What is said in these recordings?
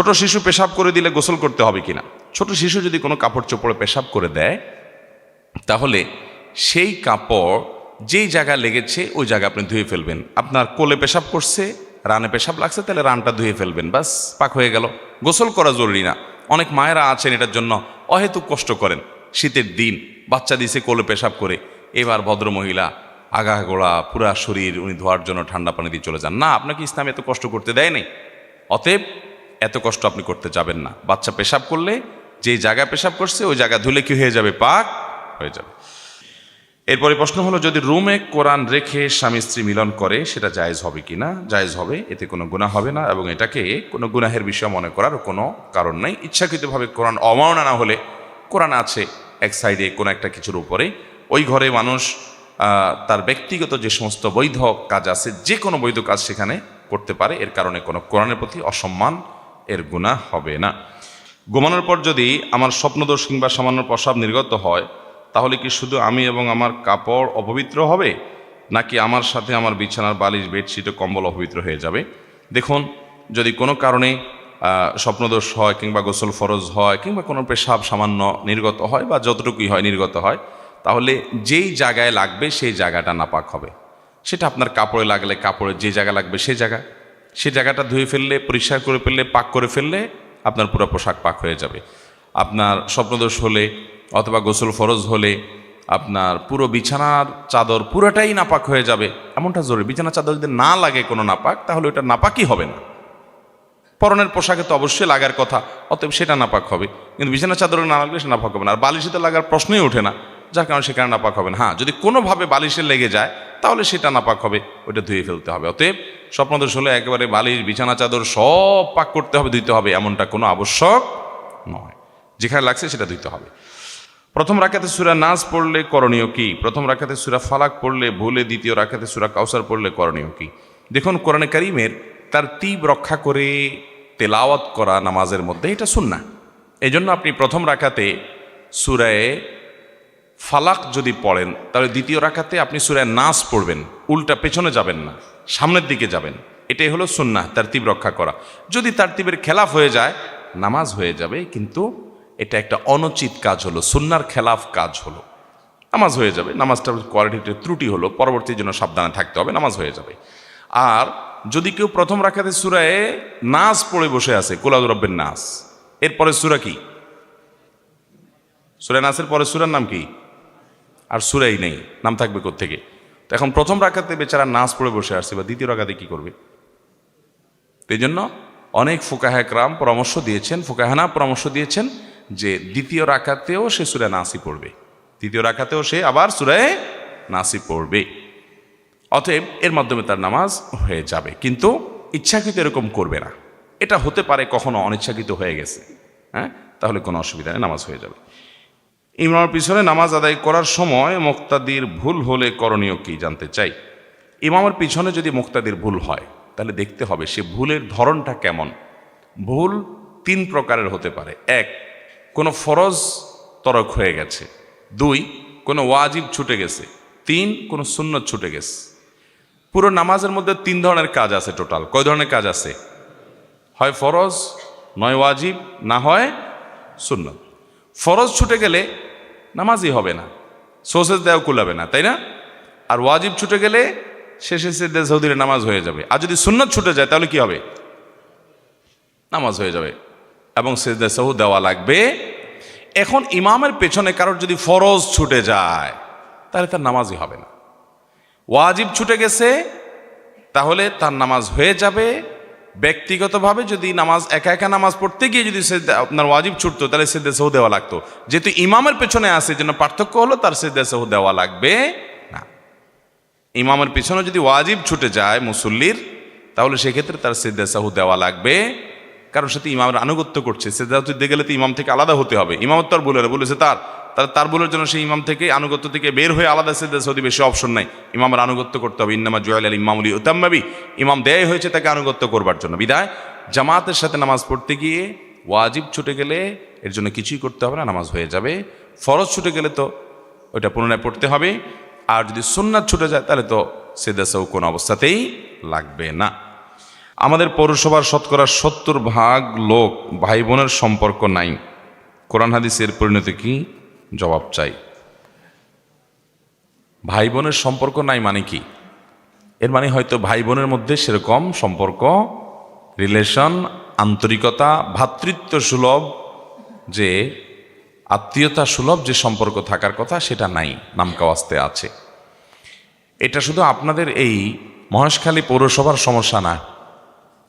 ছোট শিশু পেশাব করে দিলে গোসল করতে হবে কিনা? ছোট শিশু যদি কোনো কাপড় চোপড়ে পেশাব করে দেয়, তাহলে সেই কাপড় যেই জায়গা লেগেছে, ওই জায়গা আপনি ধুয়ে ফেলবেন। আপনার কোলে পেশাব করছে, রানে পেশাব লাগছে, তাহলে রানটা ধুয়ে ফেলবেন, বাস, পাক হয়ে গেল। গোসল করা জরুরি না। অনেক মায়েরা আছেন এটার জন্য অহেতুক কষ্ট করেন। শীতের দিন, বাচ্চা দিছে কোলে পেশাব করে। এবার ভদ্র মহিলা আগা গোড়া পুরা শরীর উনি ধোয়ার জন্য ঠান্ডা পানি দিয়ে চলে যান। না, আপনাকে ইসলাম এত কষ্ট করতে দেয় নাই। অতএব এত কষ্ট আপনি করতে যাবেন না। বাচ্চা পেশাব করলে, যেই জায়গায় পেশাব করছে, ওই জায়গা ধুলে কি হয়ে যাবে? পাক, হয়ে যাবে। এরপরে প্রশ্ন হলো, যদি রুমে কোরআন রেখে স্বামী স্ত্রী মিলন করে, সেটা জায়েজ হবে কি না? জায়েজ হবে, এতে কোনো গুনাহ হবে না এবং এটাকে কোনো গুনাহের বিষয় মনে করার কোনো কারণ নাই। ইচ্ছাকৃতভাবে কোরআন অমাননা না হলে, কোরআন আছে এক সাইডে, কোনো একটা কিছুর উপরে। ওই ঘরে মানুষ তার ব্যক্তিগত যে সমস্ত বৈধ কাজ আছে, যে কোনো বৈধ কাজ সেখানে করতে পারে। এর কারণে কোনো কোরআনের প্রতি অসম্মান এর গুণা হবে না। ঘুমানোর পর যদি আমার স্বপ্নদোষ কিংবা সামান্য প্রসাব নির্গত হয়, তাহলে কি শুধু আমি এবং আমার কাপড় অপবিত্র হবে? নাকি আমার সাথে আমার বিছানার বালিশ, বেডশিট ও কম্বল অপবিত্র হয়ে যাবে? দেখুন, যদি কোনো কারণে স্বপ্নদোষ হয় কিংবা গোসল ফরজ হয় কিংবা কোনো পেশাব সামান্য নির্গত হয় বা যতটুকুই হয় নির্গত হয়, তাহলে যেই জায়গায় লাগবে সেই জায়গাটা নাপাক হবে। সেটা আপনার কাপড়ে লাগলে কাপড়ের যে জায়গা লাগবে সেই জায়গা। সেই জায়গাটা ধুয়ে ফেললে, পরিষ্কার করে ফেললে, পাক করে ফেললে আপনার পুরো পোশাক পাক হয়ে যাবে। আপনার স্বপ্নদোষ হলে অথবা গোসল ফরজ হলে আপনার পুরো বিছানার চাদর পুরোটাই নাপাক হয়ে যাবে। এমনটা জরুরি। বিছানার চাদর যদি না লাগে কোনো নাপাক, তাহলে ওটা নাপাকই হবে না। পরনের পোশাকে তো অবশ্যই লাগার কথা, অতএব সেটা নাপাক হবে। কিন্তু বিছানার চাদরে না লাগলে সেটা নাপাক হবে না। আর বালিশে তো লাগার প্রশ্নই ওঠে না, যার কারণে সেখানে নাপাক হবে না। হ্যাঁ যদি কোনোভাবে বালিশে লেগে যায় তাহলে সেটা নাপাক হবে ওটা ধুয়ে ফেলতে হবে। অতএব স্বপ্নদোষ হলে একেবারে বালির বিছানা চাদর সব পাক করতে হবে, ধুইতে হবে, এমনটা কোনো আবশ্যক নয়। যেখানে লাগছে সেটা ধুইতে হবে। প্রথম রাখাতে সুরা নাজ পড়লে করণীয় কি? প্রথম রাখাতে সুরা ফালাক পড়লে ভুলে, দ্বিতীয় রাখাতে সুরা কাউসার পড়লে করণীয় কি? দেখুন, কোরআনে কারিমের তার তীব রক্ষা করে তেলাওয়াত করা নামাজের মধ্যে এটা সুন্না এই জন্য আপনি প্রথম রাখাতে সুরায় ফালাক যদি পড়েন, তাহলে দ্বিতীয় রাখাতে আপনি সুরায় নাচ পড়বেন, উল্টা পেছনে যাবেন না, সামনের দিকে যাবেন। এটাই হলো সুন্না তারতিব রক্ষা করা। যদি তার তারতিবের খেলাফ হয়ে যায়, নামাজ হয়ে যাবে, কিন্তু এটা একটা অনুচিত কাজ হলো সুন্নার খেলাফ কাজ হলো। নামাজ হয়ে যাবে, নামাজটার কোয়ালিটিতে ত্রুটি হলো পরবর্তীর জন্য সাবধানে থাকতে হবে, নামাজ হয়ে যাবে। আর যদি কেউ প্রথম রাখাতে সুরায় নাচ পড়ে বসে আছে, কোলাদ রব্বের নাচ এরপরে সুরা কি? সুরা নাচের পরে সুরার নাম কি? আর সুরাই নেই, নাম থাকবে থেকে তো এখন প্রথম রাখাতে বেচারা নাচ পড়ে বসে আসছে, বা দ্বিতীয় রাখাতে কি করবে? তো জন্য অনেক ফুকাহাকরাম পরামর্শ দিয়েছেন ফুকাহানা পরামর্শ দিয়েছেন যে দ্বিতীয় রাখাতেও সে সুরে নাসি পড়বে। দ্বিতীয় রাখাতেও সে আবার সুরায় নাসি পড়বে। অতএব এর মাধ্যমে তার নামাজ হয়ে যাবে। কিন্তু ইচ্ছাকৃত এরকম করবে না। এটা হতে পারে কখনো অনিচ্ছাকৃত হয়ে গেছে। হ্যাঁ? তাহলে কোনো অসুবিধা নেই, নামাজ হয়ে যাবে। ইমামের পিছনে নামাজ আদায় করার সময় মুক্তাদির ভুল হলে করণীয় কি জানতে চাই? ইমামের পিছনে যদি মুক্তাদির ভুল হয়, তাহলে দেখতে হবে সে ভুলের ধরনটা কেমন? ভুল তিন প্রকারের হতে পারে। এক, কোনো ফরজ তরক হয়ে গেছে। দুই, কোনো ওয়াজিব ছুটে গেছে। তিন, কোনো সুন্নত ছুটে গেছে। পুরো নামাজের মধ্যে তিন ধরনের কাজ আছে টোটাল। কয় ধরনের কাজ আছে? হয় ফরজ, নয় ওয়াজিব, না হয় সুন্নত। ফরজ ছুটে গেলে নামাজই হবে না। সোসেস দেওয়া কুলাবে না, তাই না? আর ওয়াজিব ছুটে গেলে শেষে সিদ্ধে সৌদিরে নামাজ হয়ে যাবে। আর যদি সুন্নত ছুটে যায়, তাহলে কি হবে? নামাজ হয়ে যাবে। এবং সেজদা সহু দেওয়া লাগবে। এখন ইমামের পেছনে কারোর যদি ফরজ ছুটে যায়, তাহলে তার নামাজই হবে না। ওয়াজিব ছুটে গেছে, তাহলে তার নামাজ হয়ে যাবে। ব্যক্তিগতভাবে যদি নামাজ, একা একা নামাজ পড়তে গিয়ে যদি সে আপনার ওয়াজিব ছুটতো, তাহলে সে দেশেও দেওয়া লাগতো। যেহেতু ইমামের পেছনে আসে জন্য পার্থক্য হলো তার সে দেশেও দেওয়া লাগবে না। ইমামের পেছনে যদি ওয়াজিব ছুটে যায় মুসল্লির, তাহলে সেক্ষেত্রে তার সেদ্দা সাহু দেওয়া লাগবে। কারণ সাথে ইমামের আনুগত্য করছে সেদ্দা দিতে গেলে তো ইমাম থেকে আলাদা হতে হবে। ইমামত তো আর বলে বলেছে তার তার তার বলের জন্য সেই ইমাম থেকে আনুগত্য থেকে বের হয়ে আলাদা সেদ্দা সৌদি বেশি অপশন নাই। ইমামের আনুগত্য করতে হবে। ইন্নামা জয়াল আল ইমামুলি উতাম্মাবি ইমাম দেয় হয়েছে তাকে আনুগত্য করবার জন্য। বিদায়। জামাতের সাথে নামাজ পড়তে গিয়ে ওয়াজিব ছুটে গেলে এর জন্য কিছুই করতে হবে না, নামাজ হয়ে যাবে। ফরজ ছুটে গেলে তো ওইটা পুনরায় পড়তে হবে। আর যদি সুন্নাত ছুটে যায় তাহলে তো সেদাসাও কোনো অবস্থাতেই লাগবে না। আমাদের পৌরসভার শতকরা সত্তর ভাগ লোক ভাই বোনের সম্পর্ক নাই। কোরআন হাদিসের পরিণতি কি? জবাব চাই। ভাই বোনের সম্পর্ক নাই মানে কি? এর মানে হয়তো ভাই বোনের মধ্যে সেরকম সম্পর্ক, রিলেশন, আন্তরিকতা ভ্রাতৃত্ব সুলভ, যে আত্মীয়তা সুলভ যে সম্পর্ক থাকার কথা সেটা নাই, নামকাওয়াস্তে আছে। এটা শুধু আপনাদের এই মহেশখালী পৌরসভার সমস্যা না,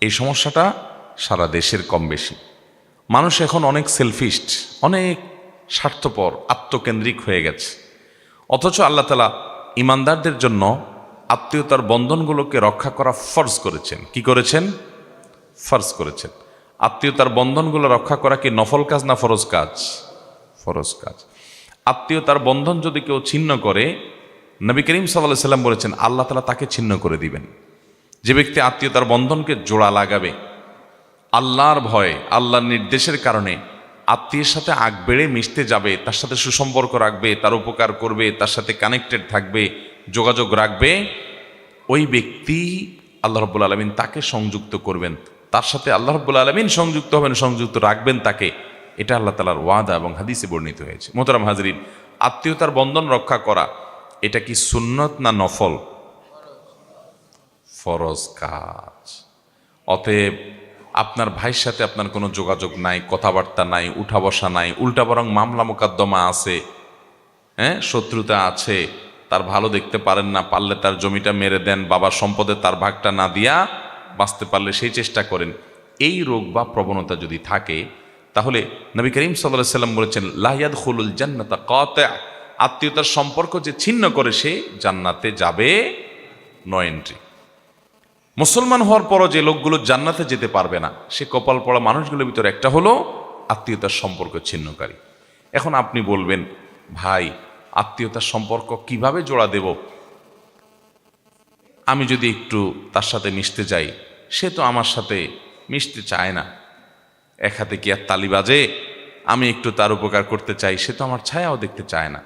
এই সমস্যাটা সারা দেশের কম বেশি। মানুষ এখন অনেক সেলফিস্ট অনেক স্বার্থপর, আত্মকেন্দ্রিক হয়ে গেছে। অথচ আল্লাহ তালা ইমানদারদের জন্য আত্মীয়তার বন্ধনগুলোকে রক্ষা করা ফরজ করেছেন। কি করেছেন? ফরজ করেছেন। আত্মীয়তার বন্ধনগুলো রক্ষা করা কি নফল কাজ না ফরজ কাজ? ফরজ কাজ। আত্মীয়তার বন্ধন যদি কেউ ছিন্ন করে, নবী করিম সাল্লাহ সাল্লাম বলেছেন, আল্লাহ তালা তাকে ছিন্ন করে দিবেন। যে ব্যক্তি আত্মীয়তার বন্ধনকে জোড়া লাগাবে, আল্লাহর ভয়ে, আল্লাহর নির্দেশের কারণে আত্মীয়ের সাথে আগ বেড়ে মিশতে যাবে, তার সাথে সুসম্পর্ক রাখবে, তার উপকার করবে, তার সাথে কানেক্টেড থাকবে, যোগাযোগ রাখবে, ওই ব্যক্তি আল্লাহ রব্বুল আলমিন তাকে সংযুক্ত করবেন। তার সাথে আল্লাহ রব্বুল আলমিন সংযুক্ত হবেন, সংযুক্ত রাখবেন তাকে। এটা আল্লাহ তালার ওয়াদা এবং হাদিসে বর্ণিত হয়েছে। মোহতারাম হাজরিন, আত্মীয়তার বন্ধন রক্ষা করা, এটা কি সুন্নত না নফল? ফরজ কাজ। অতএব আপনার ভাইয়ের সাথে আপনার কোনো যোগাযোগ নাই, কথাবার্তা নাই উঠা বসা নাই উল্টা বরং মামলা মোকদ্দমা আছে হ্যাঁ শত্রুতা আছে, তার ভালো দেখতে পারেন না, পারলে তার জমিটা মেরে দেন, বাবার সম্পদে তার ভাগটা না দিয়া বাঁচতে পারলে সেই চেষ্টা করেন। এই রোগ বা প্রবণতা যদি থাকে, তাহলে নবী করিম সাল্লাহ সাল্লাম বলেছেন লাহিয়াদ খুলুল জান্নাতা কত আত্মীয়তার সম্পর্ক যে ছিন্ন করে সে জান্নাতে যাবে নো এন্ট্রি মুসলমান হওয়ার পরও যে লোকগুলো জান্নাতে যেতে পারবে না, সে কপাল পড়া মানুষগুলোর ভিতরে একটা হলো আত্মীয়তার সম্পর্ক ছিন্নকারী। এখন আপনি বলবেন, ভাই, আত্মীয়তার সম্পর্ক কীভাবে জোড়া দেব? আমি যদি একটু তার সাথে মিশতে যাই, সে তো আমার সাথে মিশতে চায় না। এক হাতে কি আর তালি বাজে? আমি একটু তার উপকার করতে চাই, সে তো আমার ছায়াও দেখতে চায় না।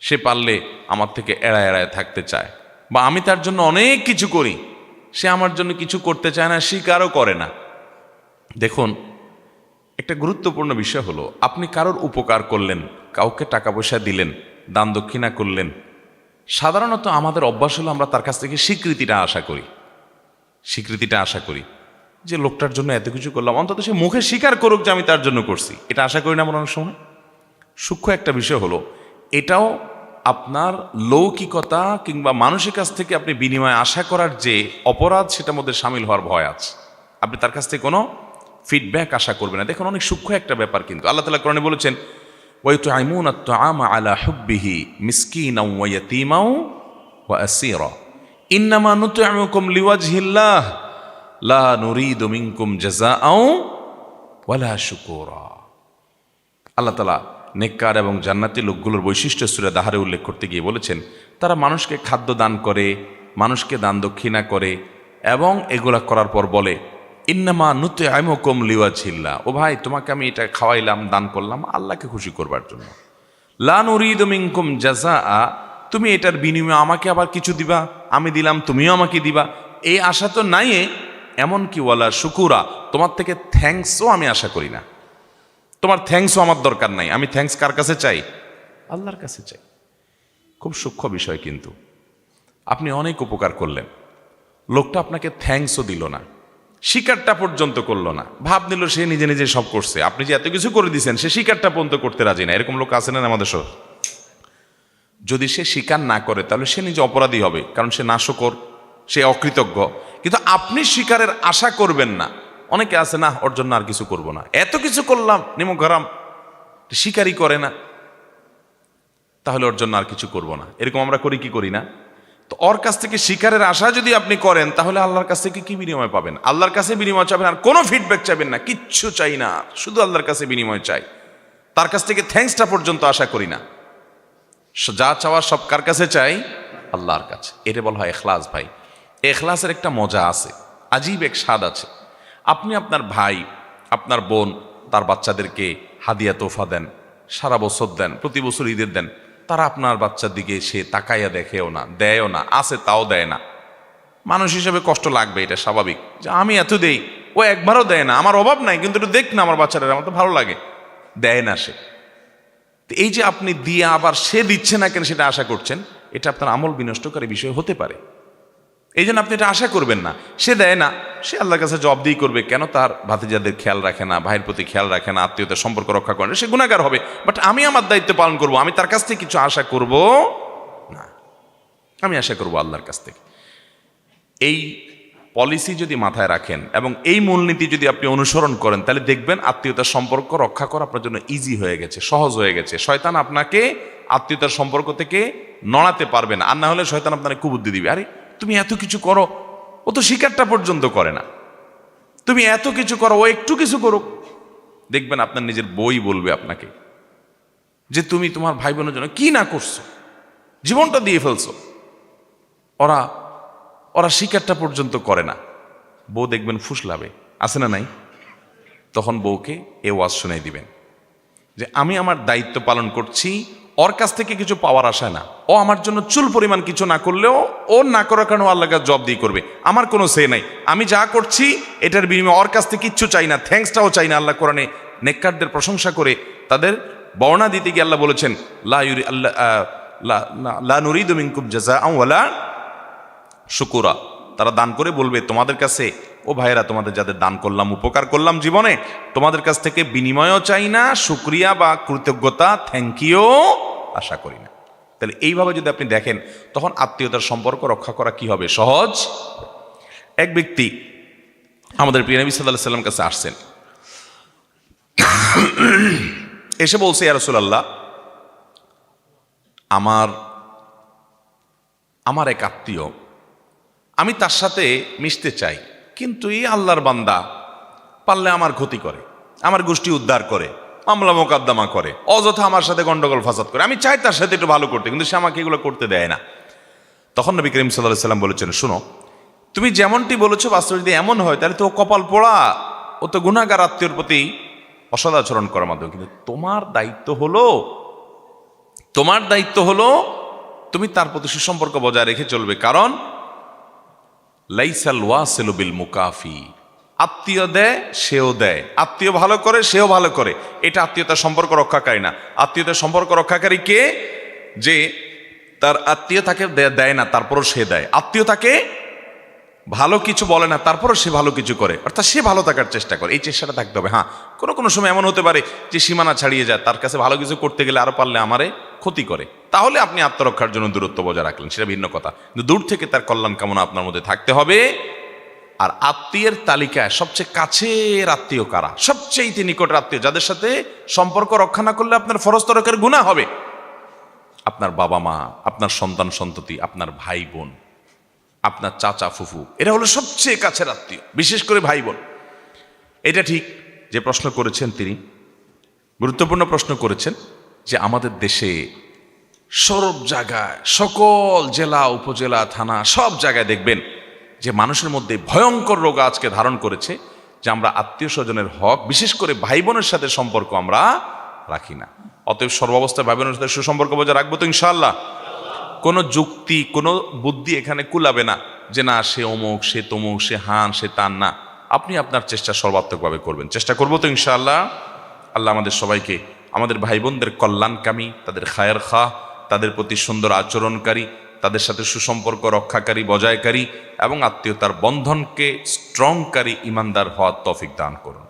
সে পারলে আমার থেকে এড়ায় এড়ায় থাকতে চায়। বা আমি তার জন্য অনেক কিছু করি। সে আমার জন্য কিছু করতে চায় না, স্বীকারও করে না। দেখুন, একটা গুরুত্বপূর্ণ বিষয় হলো, আপনি কারোর উপকার করলেন, কাউকে টাকা পয়সা দিলেন, দান দক্ষিণা করলেন, সাধারণত আমাদের অভ্যাস হলো আমরা তার কাছ থেকে স্বীকৃতিটা আশা করি। স্বীকৃতিটা আশা করি যে লোকটার জন্য এত কিছু করলাম, অন্তত সে মুখে স্বীকার করুক যে আমি তার জন্য করছি। এটা আশা করি না আমার অনেক সময়। সূক্ষ্ম একটা বিষয় হলো, এটাও আপনার লৌকিকতা কিংবা মানুষের কাছ থেকে আপনি বিনিময় আশা করার যে অপরাধ, সেটার মধ্যে সামিল হওয়ার ভয় আছে। আপনি তার কাছ থেকে কোনো ফিডব্যাক আশা করবেন না। দেখুন, অনেক সূক্ষ্ম একটা ব্যাপার কিন্তু। আল্লাহ তালা কোরআনে বলেছেন ওয়াইতু আইমুন আমা আলা হুব্বিহি মিসকিনাও ওয়া ইয়াতীমাও ওয়া আসীরা। ইন্নামা নুতইমুকুম লিওয়াজহিল্লাহ। লা নুরিদু মিনকুম জাযাআও ওয়ালা শুকুরা। আল্লাহ তালা নেককার এবং জান্নাতি লোকগুলোর বৈশিষ্ট্য সুরে দাহারে উল্লেখ করতে গিয়ে বলেছেন, তারা মানুষকে খাদ্য দান করে, মানুষকে দান দক্ষিণা করে এবং এগুলা করার পর বলে, ইন্নামা নুতে আইমকম লিওয়া ছিল্লা ও ভাই, তোমাকে আমি এটা খাওয়াইলাম, দান করলাম, আল্লাহকে খুশি করবার জন্য। লান উরিদ মিনকুম জাজা তুমি এটার বিনিময়ে আমাকে আবার কিছু দিবা? আমি দিলাম, তুমিও আমাকে দিবা। এই আশা তো নাই এমন কি ওয়ালা শুকুরা, তোমার থেকে থ্যাঙ্কসও আমি আশা করি না। তোমার থ্যাঙ্কসও আমার দরকার নাই। আমি থ্যাঙ্কস কার কাছে চাই? আল্লাহর কাছে চাই। খুব সূক্ষ্ম বিষয় কিন্তু। আপনি অনেক উপকার করলেন। লোকটা আপনাকে থ্যাঙ্কসও দিল না। শিকারটা পর্যন্ত করল না। ভাব নিল সে নিজে নিজে সব করছে। আপনি যে এত কিছু করে দিয়েছেন সে শিকারটা পর্যন্ত করতে রাজি না। এরকম লোক আছে না আমাদের সব যদি সে স্বীকার না করে, তাহলে সে নিজে অপরাধী হবে। কারণ সে নাশকর, সে অকৃতজ্ঞ। কিন্তু আপনি স্বীকারের আশা করবেন না। অনেকে আছে না ওর জন্য আর কিছু করব না। এত কিছু করলাম নিমক গরাম স্বীকারই করে না। তাহলে ওর জন্য আর কিছু করব না। এরকম আমরা করি, কি করি না? তো ওর কাছ থেকে শিকারের আশা যদি আপনি করেন, তাহলে আল্লাহর কাছ থেকে কি বিনিময় পাবেন? আল্লাহর কাছে বিনিময় চাবেন আর কোনো ফিডব্যাক চাবেন না, কিচ্ছু চাই না। শুধু আল্লাহর কাছে বিনিময় চাই। তার কাছ থেকে থ্যাংকসটা পর্যন্ত আশা করি না। যা চাওয়া সব কার কাছে চাই? আল্লাহর কাছে। এটা বলা হয় এখলাস ভাই। এখলাসের একটা মজা আছে। আজীব এক স্বাদ আছে। আপনি আপনার ভাই, আপনার বোন, তার বাচ্চাদেরকে হাদিয়া তোফা দেন, সারা বছর দেন, প্রতি বছর ঈদের দেন, তারা আপনার বাচ্চার দিকে সে তাকাইয়া দেখেও না, দেয়ও না, আছে তাও দেয় না। মানুষ হিসেবে কষ্ট লাগবে, এটা স্বাভাবিক। যে আমি এত দেই, ও একবারও দেয় না, আমার অভাব নাই, কিন্তু একটু দেখ না আমার বাচ্চারা আমার তো ভালো লাগে। দেয় না সে। এই যে আপনি দিয়ে আবার সে দিচ্ছে না কেন সেটা আশা করছেন, এটা আপনার আমল বিনষ্টকারী বিষয় হতে পারে। এই জন্য আপনি এটা আশা করবেন না। সে দেয় না, সে আল্লাহর কাছে জব দিয়ে করবে, কেন তার ভাতিজাদের খেয়াল রাখে না, ভাইয়ের প্রতি খেয়াল রাখে না আত্মীয়তার সম্পর্ক রক্ষা করে না? সে গুণাগার হবে বাট আমি আমার দায়িত্ব পালন করব, আমি তার কাছ থেকে কিছু আশা করব? না। আমি আশা করব আল্লাহর কাছ থেকে। এই পলিসি যদি মাথায় রাখেন এবং এই মূলনীতি যদি আপনি অনুসরণ করেন, তাহলে দেখবেন আত্মীয়তার সম্পর্ক রক্ষা করা আপনার জন্য ইজি হয়ে গেছে, সহজ হয়ে গেছে। শয়তান আপনাকে আত্মীয়তার সম্পর্ক থেকে নড়াতে পারবে না, আর না হলে শয়তান আপনাকে কুবুদ্ধি দিবে। আরে তুমি এত কিছু করো, ও তো শিকারটা পর্যন্ত করে না। তুমি এত কিছু করো, ও একটু কিছু করুক। দেখবেন আপনার নিজের বই বলবে আপনাকে যে তুমি তোমার ভাই বোনের জন্য কি না করছ, জীবনটা দিয়ে ফেলছো। ওরা ওরা শিকারটা পর্যন্ত করে না। বউ দেখবেন ফুসলাবে, আছে না নাই? তখন বউকে এ ওয়াজ শোনাই দিবেন যে, আমি আমার দায়িত্ব পালন করছি ওর কাছ থেকে কিছু পাওয়ার আশায় না। ও আমার জন্য চুল পরিমাণ কিছু না করলেও ও না করার কারণে আল্লাহ কাছে জব দিয়ে করবে। আমার কোনো সে নাই। আমি যা করছি, এটার বিনিময়ে ওর কাছ থেকে কিচ্ছু চাই না থ্যাঙ্কসটাও চাই না আল্লাহ কোরআনে। নেককারদের প্রশংসা করে তাদের বর্ণা দিতে গিয়ে আল্লাহ বলেছেন, লা ইউরি আল্লাহ লা- লা- লা নুরিদু মিনকুম শুকুরা। তারা দান করে বলবে, তোমাদের কাছে, ও ভাইয়েরা, তোমাদের যাদের দান করলাম, উপকার করলাম জীবনে, তোমাদের কাছ থেকে বিনিময়ও চাই না, শুক্রিয়া বা কৃতজ্ঞতা থ্যাংক ইউ আশা করি না। তাহলে এইভাবে যদি আপনি দেখেন, তখন আত্মীয়তার সম্পর্ক রক্ষা করা কি হবে? সহজ? এক ব্যক্তি আমাদের প্রিয় নবী সাল্লাহ সাল্লাম কাছে আসছেন। এসে বলছে ইয়ারসুল্লাহ আমার আমার এক আত্মীয়, আমি তার সাথে মিশতে চাই, কিন্তু এই আল্লাহর বান্দা পারলে আমার ক্ষতি করে, আমার গোষ্ঠী উদ্ধার করে। মামলা মোকদ্দমা করে। অযথা আমার সাথে গন্ডগোল ফাসাদ করে। আমি চাই তার সাথে একটু ভালো করতে, কিন্তু সে আমাকে এগুলো করতে দেয় না। তখন নবী করিম সাল্লাহ সাল্লাম বলেছেন, শোনো, তুমি যেমনটি বলেছ, বাস্তব যদি এমন হয়, তাহলে তো কপাল পোড়া। ও তো গুণাগার আত্মীয়র প্রতি অসদাচরণ করার মাধ্যমে। কিন্তু তোমার দায়িত্ব হলো, তোমার দায়িত্ব হলো, তুমি তার প্রতি সুসম্পর্ক বজায় রেখে চলবে। কারণ, লাইসাল ওয়াসেলু বিল মুকাফি। আত্মীয় দেয়, সেও দেয়। আত্মীয় ভালো করে, সেও ভালো করে। এটা আত্মীয়তার সম্পর্ক রক্ষাকারী না। আত্মীয়তার সম্পর্ক রক্ষাকারী কে? যে তার আত্মীয় তাকে দেয় না, তারপরও সে দেয়। আত্মীয় তাকে ভালো কিছু বলে না, তারপরও সে ভালো কিছু করে। অর্থাৎ সে ভালো থাকার চেষ্টা করে। এই চেষ্টাটা থাকতে হবে। হ্যাঁ কোনো কোনো সময় এমন হতে পারে যে সীমানা ছাড়িয়ে যায়। তার কাছে ভালো কিছু করতে গেলে আরও পারলে আমারে ক্ষতি করে। তাহলে আপনি আত্মরক্ষার জন্য দূরত্ব বজায় রাখলেন। সেটা ভিন্ন কথা। কিন্তু দূর থেকে তার কল্যাণ কামনা আপনার মধ্যে থাকতে হবে। আর আত্মীয়ের তালিকায় সবচেয়ে কাছের আত্মীয় কারা? সবচেয়ে নিকটের আত্মীয়, যাদের সাথে সম্পর্ক রক্ষা না করলে আপনার ফরজ তরকের গুণা হবে। আপনার বাবা মা, আপনার সন্তান সন্ততি, আপনার ভাই বোন, আপনার চাচা ফুফু এটা হলো সবচেয়ে কাছের আত্মীয়, বিশেষ করে ভাই বোন। এটা ঠিক যে প্রশ্ন করেছেন তিনি, গুরুত্বপূর্ণ প্রশ্ন করেছেন যে আমাদের দেশে সব জায়গায় সকল জেলা, উপজেলা, থানা সব জায়গায় দেখবেন যে মানুষের মধ্যে ভয়ঙ্কর রোগ আজকে ধারণ করেছে, যে আমরা আত্মীয় স্বজনের হক, বিশেষ করে ভাই বোনের সাথে সম্পর্ক আমরা রাখি না। অতএব সর্বাবস্থায় ভাই বোনের সাথে সুসম্পর্ক বজায় রাখব তো ইনশাল্লাহ কোনো যুক্তি, কোনো বুদ্ধি এখানে কুলাবে না, যে না, সে অমুক, সে তমুক, সে হান, সে তান, না। আপনি আপনার চেষ্টা সর্বাত্মকভাবে করবেন। চেষ্টা করব তো ইনশাআল্লাহ। আল্লাহ আমাদের সবাইকে, আমাদের ভাই বোনদের কল্যাণকামী, তাদের খায়ের খা তাদের প্রতি সুন্দর আচরণকারী তাদের সাথে সুসম্পর্ক রক্ষাকারী বজায়কারী এবং আত্মীয়তার বন্ধনকে স্ট্রংকারী ইমানদার হওয়ার তফিক দান করুন।